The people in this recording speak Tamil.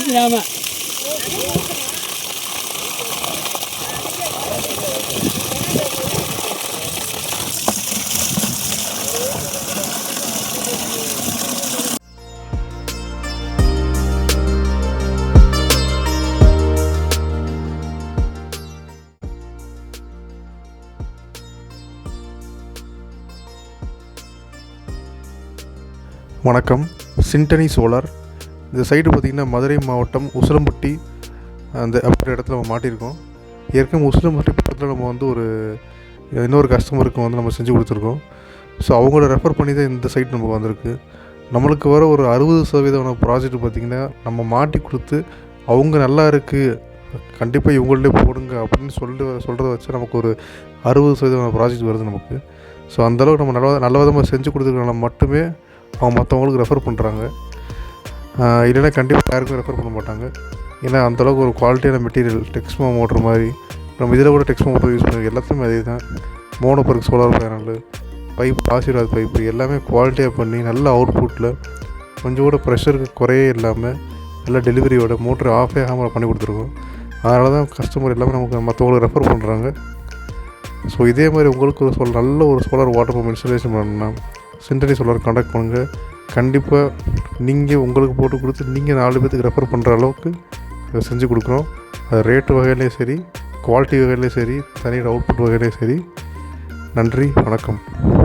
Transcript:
இல்லாமல் வணக்கம். சிண்டனி சோலார் இந்த சைடு பார்த்திங்கன்னா மதுரை மாவட்டம் உசிலம்பட்டி அந்த அப்படின்ற இடத்துல நம்ம மாட்டியிருக்கோம். ஏற்கனவே உசிலம்பட்டி பக்கத்தில் நம்ம வந்து ஒரு இன்னொரு கஸ்டமருக்கு வந்து நம்ம செஞ்சு கொடுத்துருக்கோம். ஸோ அவங்கள ரெஃபர் பண்ணி தான் இந்த சைட் நமக்கு வந்திருக்கு. நம்மளுக்கு வர ஒரு அறுபது சதவீதமான ப்ராஜெக்ட் பார்த்திங்கன்னா நம்ம மாட்டி கொடுத்து அவங்க நல்லா இருக்குது கண்டிப்பாக இவங்கள்டே போடுங்க அப்படின்னு சொல்லி சொல்கிறத வச்சு நமக்கு ஒரு அறுபது சதவீதமான ப்ராஜெக்ட் வருது நமக்கு. ஸோ அந்தளவுக்கு நம்ம நல்ல நல்ல விதமாக செஞ்சு கொடுத்துருக்கனால மட்டுமே அவங்க மற்றவங்களுக்கு ரெஃபர் பண்ணுறாங்க இல்லைன்னா கண்டிப்பாக யாருக்கும் ரெஃபர் பண்ண மாட்டாங்க. ஏன்னா அந்தளவுக்கு ஒரு குவாலிட்டியான மெட்டீரியல் டெக்ஸ்மோ மோட்டர் மாதிரி நம்ம இதில் கூட டெக்ஸ்மோ போய் யூஸ் பண்ணி எல்லாத்துலேயுமே அதே தான் mono PERC solar panel pipe Ashirvad pipe எல்லாமே குவாலிட்டியாக பண்ணி நல்ல அவுட்புட்டில் கொஞ்சம் கூட ப்ரெஷருக்கு குறையே இல்லாமல் நல்ல டெலிவரியோட மோட்டர் ஆஃபே ஆகாமல் பண்ணி கொடுத்துருக்கோம். அதனால தான் கஸ்டமர் எல்லாமே நமக்கு மற்றவங்களுக்கு ரெஃபர் பண்ணுறாங்க ஸோ இதே மாதிரி உங்களுக்கு ஒரு சொல் நல்ல ஒரு சோலார் வாட்டர் பம்ப் இன்ஸ்டாலேஷன் பண்ணணும்னா சிண்டனி சோலார் காண்டாக்ட் பண்ணுங்கள் கண்டிப்பாக நீங்கள் உங்களுக்கு போட்டு கொடுத்து நீங்கள் நாலு பேத்துக்கு ரெஃபர் பண்ணுற அளவுக்கு அதை செஞ்சு கொடுக்குறோம் அது ரேட்டு வகையிலையும் சரி குவாலிட்டி வகையிலையும் சரி தனியோட அவுட்புட் வகையிலையும் சரி. நன்றி வணக்கம்.